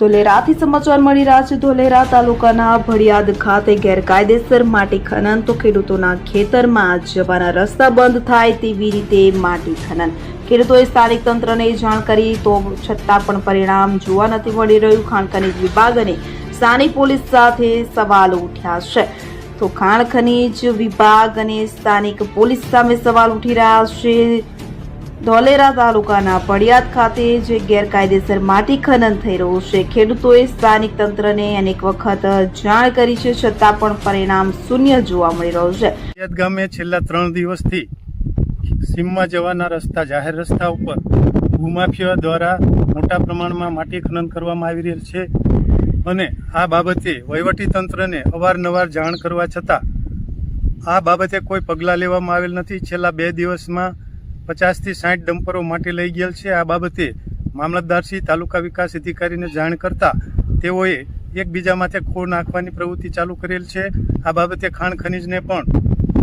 ધોલેરાથી સમાચાર મળી રહ્યા છે. ધોલેરા તાલુકાના ભડિયાદ ખાતે ગેરકાયદેસર માટી ખનન તો ખેડૂતોના ખેતરમાં જવાના રસ્તા બંધ થાય તેવી રીતે માટી ખનન. ખેડૂતોએ સ્થાનિક તંત્રને જાણ કરી તો છતાં પણ પરિણામ જોવા નથી મળી રહ્યું. ખાણ ખનીજ વિભાગ અને સ્થાનિક પોલીસ સાથે સવાલો ઉઠ્યા છે. તો ખાણ ખનીજ વિભાગ અને સ્થાનિક પોલીસ સામે સવાલ ઉઠી રહ્યા છે. ધોલેરા તાલુકાના પડિયાદ ખાતે જે ગેરકાયદેસર માટી ખનન થઈ રહ્યું છે, ખેડૂતોએ સ્થાનિક તંત્રને અનેક વખત જાણ કરી છે, છતાં પણ પરિણામ શૂન્ય જોવા મળી રહ્યું છે. ગામે છેલ્લા ત્રણ દિવસથી સીમમાં જવાના રસ્તા, જાહેર રસ્તા ઉપર ભૂમાફિયા દ્વારા મોટા પ્રમાણમાં માટી ખનન કરવામાં આવી રહેલ છે અને આ બાબતે વહીવટી તંત્રને અવારનવાર જાણ કરવા છતાં આ બાબતે કોઈ પગલાં લેવામાં આવેલ નથી. છેલ્લા બે દિવસમાં પચાસથી સાઠ ડમ્પરો માટી લઈ ગયેલ છે. આ બાબતે મામલતદારશ્રી તાલુકા વિકાસ અધિકારીને જાણ કરતા તેઓએ એકબીજા માથે ખોળ નાખવાની પ્રવૃત્તિ ચાલુ કરેલ છે. આ બાબતે ખાણ ખનીજને પણ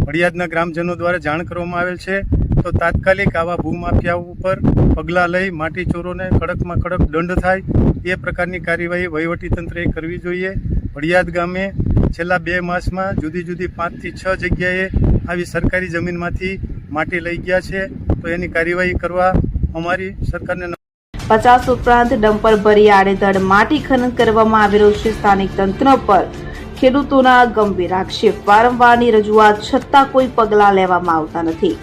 વડિયાદના ગ્રામજનો દ્વારા જાણ કરવામાં આવેલ છે. તો તાત્કાલિક આવા ભૂમાફિયાઓ ઉપર પગલાં લઈ માટી ચોરોને કડકમાં કડક દંડ થાય એ પ્રકારની કાર્યવાહી વહીવટી તંત્રએ કરવી જોઈએ. વડિયાદ ગામે છેલ્લા બે માસમાં જુદી જુદી પાંચથી છ જગ્યાએ આવી સરકારી જમીનમાંથી માટી લઈ ગયા છે. તો એની કાર્યવાહી કરવા અમારી સરકારને પચાસ ઉપરાંત ડમ્પર ભરી આડેધડ માટી ખનન કરવામાં આવી રહ્યું છે સ્થાનિક તંત્ર પર. ખેડૂતોના ગંભીર આક્ષેપ. વારંવારની રજૂઆત છતાં કોઈ પગલાં લેવામાં આવતા નથી.